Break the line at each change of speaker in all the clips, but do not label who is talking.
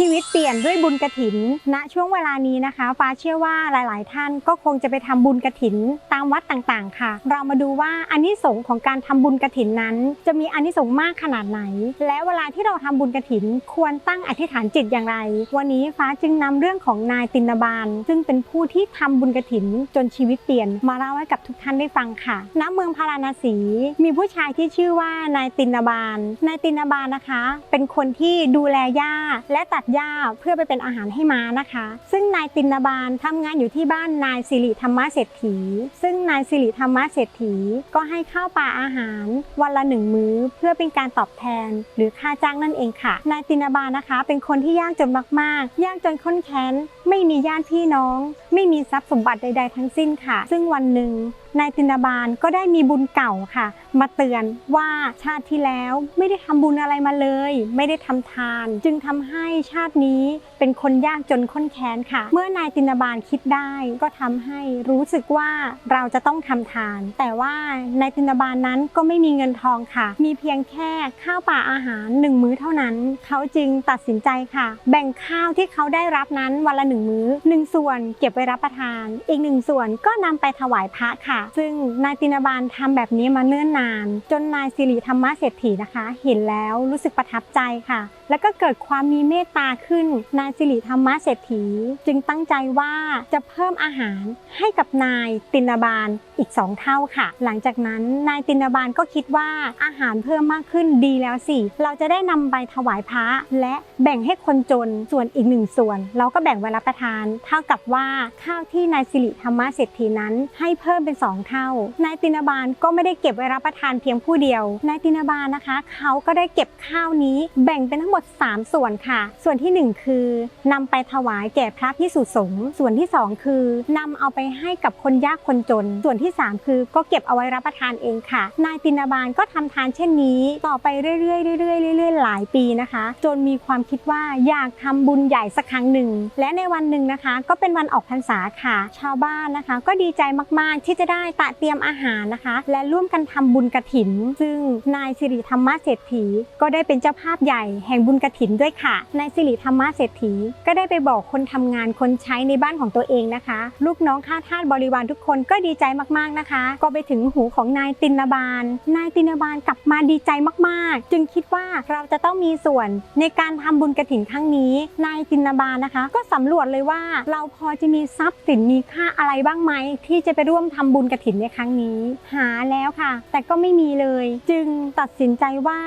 ชีวิตเปลี่ยนด้วยบุญกระถินณช่วงเวลานี้นะคะ ฟ้าเชื่อว่าหลาย ๆ ท่านก็คงจะไปทำบุญกระถินตามวัดต่าง ๆ ค่ะ เรามาดูว่าอานิสงส์ของการทำบุญกระถินนั้น จะมีอานิสงส์มากขนาดไหน และเวลาที่เราทำบุญกระถินควรตั้งอธิษฐานจิตอย่างไร วันนี้ฟ้าจึงนำเรื่องของนายตินบาล ซึ่งเป็นผู้ที่ทำบุญกระถินจนชีวิตเปลี่ยน มาเล่าให้กับทุกท่านได้ฟังค่ะณเมืองพาราณสีมีผู้ชายที่ชื่อว่านายตินบาล นายตินบาลนะคะ เป็นคนที่ดูแลหญ้าและตัดหญ้าเพื่อไปเป็นอาหารให้ม้านะคะ ซึ่งนายตินบาลทำงานอยู่ที่บ้านนายสิริธรรมเศรษฐี ซึ่งนายสิริธรรมเศรษฐี ก็ให้ข้าวปลาอาหาร วันละหนึ่งมื้อ เพื่อเป็นการตอบแทน หรือค่าจ้างนั่นเองค่ะ นายตินบาลนะคะ เป็นคนที่ยากจนมากๆ ยากจนข้นแค้น ไม่มีญาติพี่น้อง ไม่มีทรัพย์สมบัติใด ๆ ทั้งสิ้นค่ะ ซึ่งวันหนึ่งนายตินาบาลก็ได้มีบุญเก่าค่ะ มาเตือนว่าชาติที่แล้วไม่ได้ทำบุญอะไรมาเลย ไม่ได้ทำทาน จึงทำให้ชาตินี้เป็นคนยากจนข้นแค้นค่ะ เมื่อนายตินาบาลคิดได้ก็ทำให้รู้สึกว่าเราจะต้องทำทาน แต่ว่านายตินาบาลนั้นก็ไม่มีเงินทองค่ะ มีเพียงแค่ข้าวปลาอาหารหนึ่งมื้อเท่านั้น เขาจึงตัดสินใจค่ะ แบ่งข้าวที่เขาได้รับนั้นวันละหนึ่งมื้อหนึ่งส่วนเก็บไว้รับประทาน อีกหนึ่งส่วนก็นำไปถวายพระค่ะ ซึ่งนายตินาบาลทำแบบนี้มาเนิ่นนาน จนนายสิริธรรมเศรษฐีนะคะ เห็นแล้วรู้สึกประทับใจค่ะ แล้วก็เกิดความมีเมตตาขึ้น นายสิริธรรมเศรษฐี จึงตั้งใจว่าจะเพิ่มอาหารให้กับนายตินาบาลอีก 2 เท่าค่ะ หลังจากนั้นนายตินาบาลก็คิดว่าอาหารเพิ่มมากขึ้นดีแล้วสิ เราจะได้นำไปถวายพระและแบ่งให้คนจนส่วนอีกหนึ่งส่วน เราก็แบ่งไว้รับประทาน เท่ากับว่าข้าวที่นายสิริธรรมเศรษฐีนั้น ให้เพิ่มเป็น 2 เท่านายตินาบาลก็ไม่ได้เก็บไว้รับประทานเพียงผู้เดียวนายตินาบาลนะคะ เขาก็ได้เก็บข้าวนี้แบ่งเป็นทั้งหมด3 ส่วนค่ะ ส่วนทีหนึ่1 คือนำไปถวายแก่พระพิสุสงฆ์ส่วนที่ 2 คือนำเอาไปให้กับคนยากคนจน ส่วนที่ 3 คือ ก็เก็บเอาไว้รับประทานเองค่ะ นายตินบาลก็ทำทานเช่นนี้ ต่อไปเรื่อยๆเรื่อยๆเรื่อยๆหลายปีนะคะ จนมีความคิดว่าอยากทำบุญใหญ่สักครั้งหนึ่ง และในวันหนึ่งนะคะ ก็เป็นวันออกพรรษาค่ะ ชาวบ้านนะคะ ก็ดีใจมากๆที่จะได้ตะเตรียมอาหารนะคะ และร่วมกันทำบุญกระถิน ซึ่งนายสิริธรรมเศรษฐีก็ได้เป็นเจ้าภาพใหญ่แห่งบุญกระถินด้วยค่ะนายสิริธรรมเศรษฐี ก็ได้ไปบอกคนทำงานคนใช้ในบ้านของตัวเองนะคะ ลูกน้องข้าทาสบริวารทุกคนก็ดีใจมากๆนะคะ ก็ไปถึงหูของนายตินบาล นายตินบาลกลับมาดีใจมากๆ จึงคิดว่าเราจะต้องมีส่วนในการทำบุญกระถินครั้งนี้ นายตินบาลนะคะ ก็สำรวจเลยว่าเราพอจะมีทรัพย์สินมีค่าอะไรบ้างไหมที่จะไปร่วมทำบุญกระถินในครั้งนี้ หาแล้วค่ะ แต่ก็ไม่มีเลย จึงตัดสินใจว่า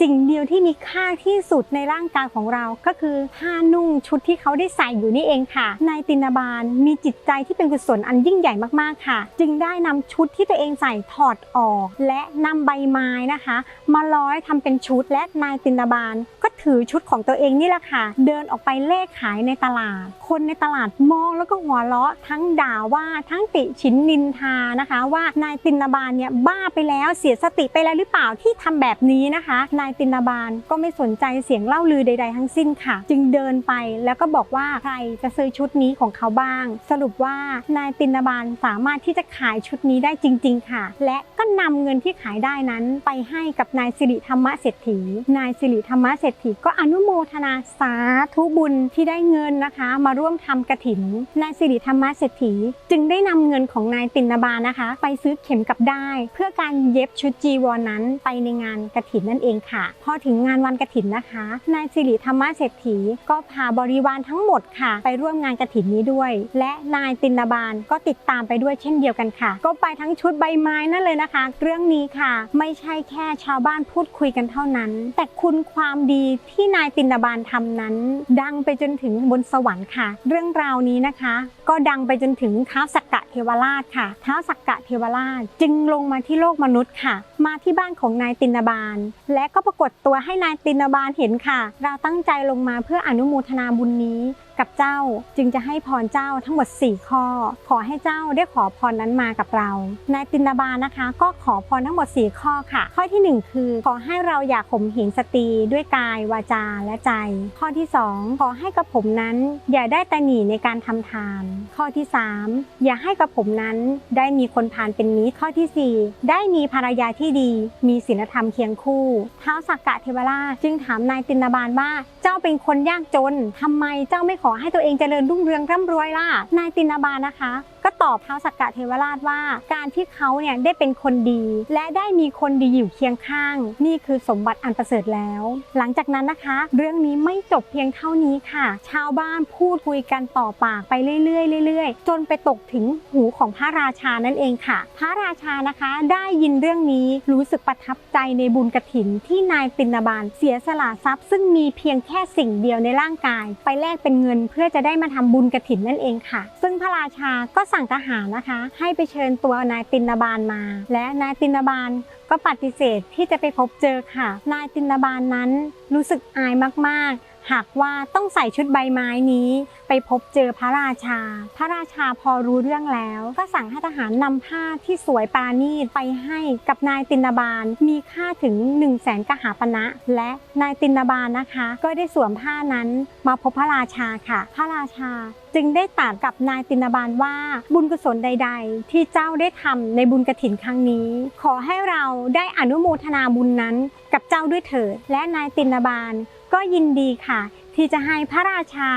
สิ่งเดียวที่มีค่าที่สุดในร่างกายของเราก็คือผ้านุ่งชุดที่เขาได้ใส่อยู่นี่เองค่ะ นายตินาบาลมีจิตใจที่เป็นกุศลอันยิ่งใหญ่มากๆค่ะ จึงได้นำชุดที่ตัวเองใส่ถอดออก และนำใบไม้นะคะ มาร้อยทำเป็นชุดและนายตินาบาลก็ถือชุดของตัวเองนี่แหละค่ะ เดินออกไปเลขขายในตลาด คนในตลาดมองแล้วก็หัวเราะทั้งด่าว่าทั้งติฉินนินทานะคะ ว่านายตินาบาลเนี่ยบ้าไปแล้วเสียสติไปแล้วหรือเปล่าที่ทำแบบนี้นะคะนายายตินาบาลก็ไม่สนใจเสียงเล่าลือใด ๆ ทั้งสิ้นค่ะ จึงเดินไปแล้วก็บอกว่าใครจะซื้อชุดนี้ของเขาบ้าง สรุปว่านายตินาบาลสามารถที่จะขายชุดนี้ได้จริง ๆ ค่ะ และก็นำเงินที่ขายได้นั้น ไปให้กับนายสิริธรรมเศรษฐี นายสิริธรรมเศรษฐีก็อนุโมทนาสาธุบุญที่ได้เงินนะคะ มาร่วมทำกระถิน นายสิริธรรมเศรษฐี จึงได้นำเงินของนายตินาบาลนะคะ ไปซื้อเข็มกับได้ เพื่อการเย็บชุดจีวรนนั้นไปในงานกระถินนั่นเองค่ะค่ะ พอถึงงานวันกระถินนะคะ นายสิริธรรมเศรษฐีก็พาบริวารทั้งหมดค่ะ ไปร่วมงานกระถินนี้ด้วย และนายตินบาลก็ติดตามไปด้วยเช่นเดียวกันค่ะ ก็ไปทั้งชุดใบไม้นั่นเลยนะคะ เรื่องนี้ค่ะ ไม่ใช่แค่ชาวบ้านพูดคุยกันเท่านั้น แต่คุณความดีที่นายตินบาลทำนั้น ดังไปจนถึงบนสวรรค์ค่ะ เรื่องราวนี้นะคะ ก็ดังไปจนถึงท้าวสักกะเทวราชค่ะท้าวสักกะเทวราช จึงลงมาที่โลกมนุษย์ค่ะ มาที่บ้านของนายตินบาล และก็ปรากฏตัวให้นายตินบาลเห็นค่ะ เราตั้งใจลงมาเพื่ออนุโมทนาบุญนี้ กับเจ้า จึงจะให้พรเจ้าทั้งหมด 4 ข้อ ขอให้เจ้าได้ขอพรนั้นมากับเรา นายตินบาลนะคะ ก็ขอพรทั้งหมด 4 ข้อค่ะ ข้อทีหนึ่1 คือขอให้เราอย่าข่มเหงสตรีด้วยกายวาจาและใจ ข้อที่ 2 ขอให้กระผมนั้นอย่าได้ตะหนีในการทำทาน ข้อที่ 3 อย่าให้กระผมนั้นได้มีคนพาลเป็นมิตรข้อทีสี่ 4 ได้มีภรรยาที่ดี มีศีลธรรมเคียงคู่ท้าวสักกะเทวราชจึงถามนายตินบาลว่าเจ้าเป็นคนยากจนทำไมเจ้าไม่ขอให้ตัวเองเจริญรุ่งเรืองร่ำรวยล่ะ นายตินาบานะคะก็ตอบท้าวสักกะเทวราชว่า การที่เขาเนี่ยได้เป็นคนดี และได้มีคนดีอยู่เคียงข้าง นี่คือสมบัติอันประเสริฐแล้ว หลังจากนั้นนะคะ เรื่องนี้ไม่จบเพียงเท่านี้ค่ะ ชาวบ้านพูดคุยกันต่อปากไปเรื่อยๆเรื่อยๆ จนไปตกถึงหูของพระราชานั่นเองค่ะ พระราชานะคะได้ยินเรื่องนี้รู้สึกประทับใจในบุญกระถินที่นายตินบาลเสียสละทรัพย์ ซึ่งมีเพียงแค่สิ่งเดียวในร่างกาย ไปแลกเป็นเงินเพื่อจะได้มาทำบุญกระถินนั่นเองค่ะ ซึ่งพระราชาก็สั่งทหารนะคะ ให้ไปเชิญตัวนายตินบาลมา และนายตินบาลก็ปฏิเสธที่จะไปพบเจอค่ะ นายตินบาลนั้นรู้สึกอายมากๆ หากว่าต้องใส่ชุดใบไม้นี้ ไปพบเจอพระราชา พระราชาพอรู้เรื่องแล้ว ก็สั่งให้ทหารนำผ้าที่สวยปราณีตไปให้กับนายตินบาลมีค่าถึง1นึ่งแสนกหาปณะและนายตินบาลนะคะ ก็ได้สวมผ้านั้นมาพบพระราชาค่ะ พระราชา จึงได้ตรัสกับนายตินบาลว่าบุญกุศลใด ๆ ที่เจ้าได้ทำในบุญกระถินครั้งนี้ ขอให้เราได้อนุโมทนาบุญนั้นกับเจ้าด้วยเถิด และนายตินบาลก็ยินดีค่ะ ที่จะให้พระราชา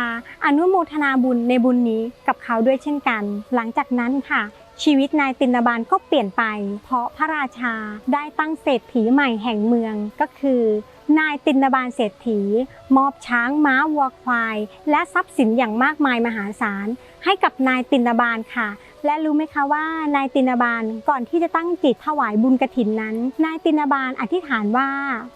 อนุโมทนาบุญในบุญนี้กับเขาด้วยเช่นกัน หลังจากนั้นค่ะ ชีวิตนายตินบาลก็เปลี่ยนไป เพราะพระราชาได้ตั้งเศรษฐีใหม่แห่งเมืองก็คือ นายตินบาลเศรษฐี มอบช้างม้าวัวควาย และทรัพย์สินอย่างมากมายมหาศาล ให้กับนายตินบาลค่ะ และรู้ไหมคะว่านายตินาบาลก่อนที่จะตั้งจิตถวายบุญกระถินนั้น นายตินาบาลอธิษฐานว่า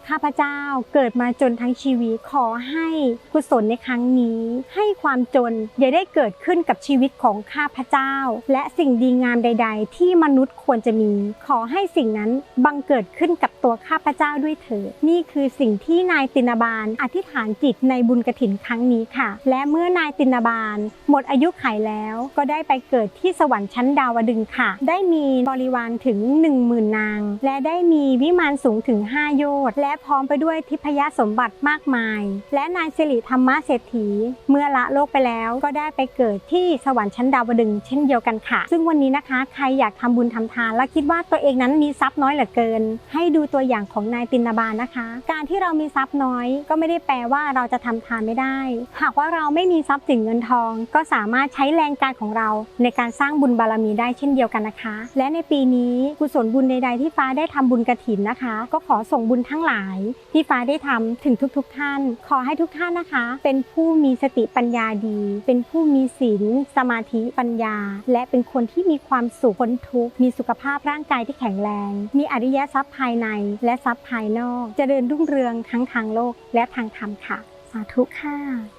ข้าพเจ้าเกิดมาจนทั้งชีวิตขอให้กุศลในครั้งนี้ ให้ความจนอย่าได้เกิดขึ้นกับชีวิตของข้าพเจ้า และสิ่งดีงามใด ๆ ที่มนุษย์ควรจะมี ขอให้สิ่งนั้นบังเกิดขึ้นกับตัวข้าพเจ้าด้วยเถิดนี่คือสิ่งที่นายตินาบาลอธิษฐานจิตในบุญกระถินครั้งนี้ค่ะ และเมื่อนายตินาบาล หมดอายุไขแล้วก็ได้ไปเกิดที่สวรรค์ชั้นดาวดึงค่ะ ได้มีบริวารถึง 1 0,000 นาง และได้มีวิมานสูงถึง 5 โยชน์ และพร้อมไปด้วยทิพยสมบัติมากมาย และนายสิริธรรมเศรษฐี เมื่อละโลกไปแล้วก็ได้ไปเกิดที่สวรรค์ชั้นดาวดึงเช่นเดียวกันค่ะ ซึ่งวันนี้นะคะ ใครอยากทำบุญทำทานและคิดว่าตัวเองนั้นมีทรัพย์น้อยเหลือเกิน ให้ดูตัวอย่างของนายตินาบาลนะคะ การที่เรามีทรัพย์น้อยก็ไม่ได้แปลว่าเราจะทำทานไม่ได้ หากว่าเราไม่มีทรัพย์สินเงินทอง ก็สามารถใช้แรงกายของเราในการสร้างบุญบุญบารมีได้เช่นเดียวกันนะคะ และในปีนี้กุศลบุญใด ๆ ที่ฟ้าได้ทำบุญกระถินนะคะ ก็ขอส่งบุญทั้งหลาย ที่ฟ้าได้ทำถึงทุกๆทท่าน ขอให้ทุกท่านนะคะ เป็นผู้มีสติปัญญาดี เป็นผู้มีศีลสมาธิปัญญา และเป็นคนที่มีความสุขพ้นทุกข์มีสุขภาพร่างกายที่แข็งแรง มีอริยทรัพย์ภายใน และทรัพย์ภายนอกจเจริญรุ่งเรืองทั้งทางโลกและทางธรรมค่ะ สาธุค่ะ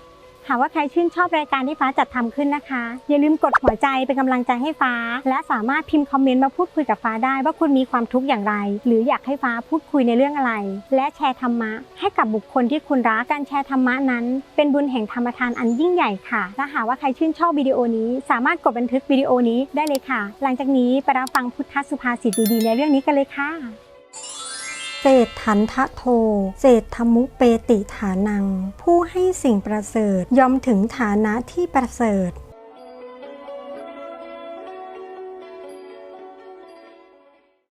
หากว่าใครชื่นชอบรายการที่ฟ้าจัดทำขึ้นนะคะ อย่าลืมกดหัวใจเป็นกำลังใจให้ฟ้า และสามารถพิมพ์คอมเมนต์มาพูดคุยกับฟ้าได้ว่าคุณมีความทุกข์อย่างไร หรืออยากให้ฟ้าพูดคุยในเรื่องอะไร และแชร์ธรรมะ ให้กับบุคคลที่คุณรักการแชร์ธรรมะนั้น เป็นบุญแห่งธรรมทานอันยิ่งใหญ่ค่ะและหากว่าใครชื่นชอบวิดีโอนี้ สามารถกดบันทึกวิดีโอนี้ได้เลยค่ะ หลังจากนี้ไปรับฟังพุทธสุภาษิตดีๆในเรื่องนี้กันเลยค่ะ เศรษฐันทะโท เศรษฐมุเปติฐานัง ผู้ให้สิ่งประเสริฐยอมถึงฐานะที่ประเสริฐ